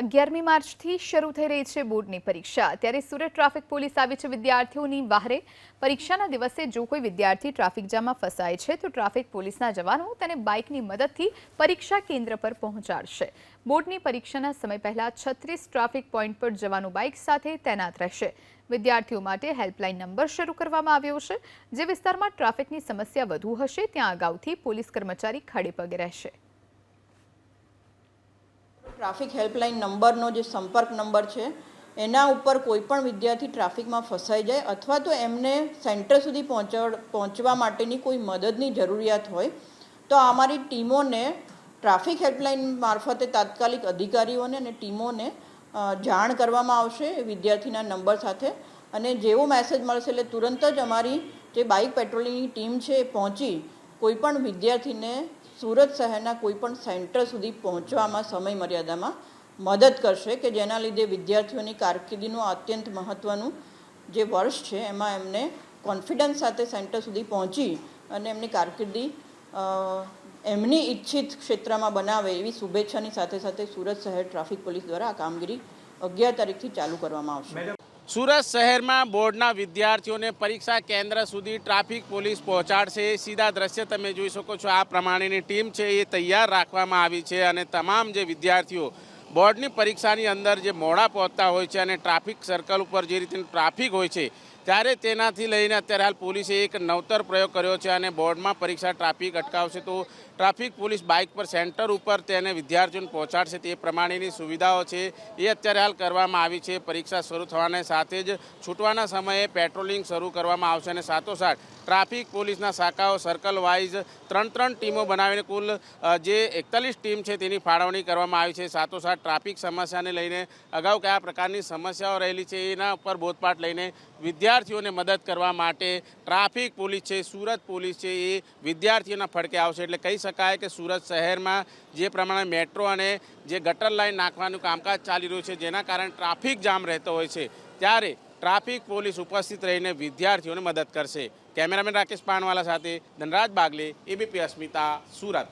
અગિયારમી માર્ચથી શરૂ થઈ રહી છે બોર્ડની પરીક્ષા. ત્યારે સુરત ટ્રાફિક પોલીસ આવી છે વિદ્યાર્થીઓની વાહરે. પરીક્ષાના દિવસે જો કોઈ વિદ્યાર્થી ટ્રાફિક જામમાં ફસાય છે, તો ટ્રાફિક પોલીસના જવાનો તેને બાઇકની મદદથી પરીક્ષા કેન્દ્ર પર પહોંચાડશે. બોર્ડની પરીક્ષાના સમય પહેલા છત્રીસ ટ્રાફિક પોઈન્ટ પર જવાનું બાઇક સાથે તૈનાત રહેશે. વિદ્યાર્થીઓ માટે હેલ્પલાઇન નંબર શરૂ કરવામાં આવ્યો છે. જે વિસ્તારમાં ટ્રાફિકની સમસ્યા વધુ હશે, ત્યાં અગાઉથી પોલીસ કર્મચારી ખડે પગે રહેશે. ટ્રાફિક હેલ્પલાઇન નંબરનો જે સંપર્ક નંબર છે, એના ઉપર કોઈપણ વિદ્યાર્થી ટ્રાફિકમાં ફસાઈ જાય અથવા તો એમને સેન્ટર સુધી પહોંચડ, પહોંચવા માટેની કોઈ મદદની જરૂરિયાત હોય, તો અમારી ટીમોને ટ્રાફિક હેલ્પલાઇન મારફતે તાત્કાલિક અધિકારીઓને અને ટીમોને જાણ કરવામાં આવશે વિદ્યાર્થીના નંબર સાથે. અને જેવો મેસેજ મળશે એટલે તુરંત જ અમારી જે બાઇક પેટ્રોલિંગની ટીમ છે એ પહોંચી કોઈ પણ વિદ્યાર્થીને સુરત શહેરના કોઈ પણ સેન્ટર સુધી પહોંચવામાં સમય મર્યાદામાં મદદ કરશે કે જેના લીધે વિદ્યાર્થીઓની કારકિર્દીનું અત્યંત મહત્ત્વનું જે વર્ષ છે, એમાં એમને કોન્ફિડન્સ સાથે સેન્ટર સુધી પહોંચી અને એમની કારકિર્દી એમની ઈચ્છિત ક્ષેત્રમાં બનાવે એવી શુભેચ્છાની સાથે સાથે સુરત શહેર ટ્રાફિક પોલીસ દ્વારા આ કામગીરી અગિયાર તારીખથી ચાલુ કરવામાં આવશે. સુરત શહેરમાં બોર્ડના વિદ્યાર્થીઓને પરીક્ષા કેન્દ્ર સુધી ટ્રાફિક પોલીસ પહોંચાડશે. સીધા દ્રશ્ય તમે જોઈ શકો છો. આ પ્રમાણેની ટીમ છે એ તૈયાર રાખવામાં આવી છે અને તમામ જે વિદ્યાર્થીઓ બોર્ડની પરીક્ષાની અંદર જે મોડા પહોંચતા હોય છે અને ટ્રાફિક સર્કલ ઉપર જે રીતે ટ્રાફિક હોય છે ત્યારે તેનાથી લઈને અત્યારે હાલ પોલીસે એક નવતર પ્રયોગ કર્યો છે અને બોર્ડમાં પરીક્ષા ટ્રાફિક અટકાવશે તો ટ્રાફિક પોલીસ બાઇક પર સેન્ટર ઉપર તેને વિદ્યાર્થીઓને પહોંચાડશે તે પ્રમાણેની સુવિધાઓ છે એ અત્યારે હાલ કરવામાં આવી છે. પરીક્ષા શરૂ થવાને સાથે જ છૂટવાના સમયે પેટ્રોલિંગ શરૂ કરવામાં આવશે અને સાથોસાથ ટ્રાફિક પોલીસના શાખાઓ સર્કલ વાઇઝ ત્રણ ત્રણ ટીમો બનાવીને કુલ જે એકતાલીસ ટીમ છે તેની ફાળવણી કરવામાં આવી છે. સાથોસાથ ટ્રાફિક સમસ્યાને લઈને અગાઉ કયા પ્રકારની સમસ્યાઓ રહેલી છે એના ઉપર બોધપાઠ લઈને વિદ્યાર્થીઓને મદદ કરવા માટે ટ્રાફિક પોલીસ છે, સુરત પોલીસ છે, એ વિદ્યાર્થીઓના ફડકે આવશે. એટલે કહી શકાય કે સુરત શહેરમાં જે પ્રમાણે મેટ્રો અને જે ગટર લાઇન નાખવાનું કામકાજ ચાલી રહ્યું છે, જેના કારણે ટ્રાફિક જામ રહેતો હોય છે, ત્યારે ટ્રાફિક પોલીસ ઉપસ્થિત રહીને વિદ્યાર્થીઓને મદદ કરશે. કેમેરામેન રાકેશ પાનવાલા સાથે ધનરાજ બાગલે, એબીપી અસ્મિતા, સુરત.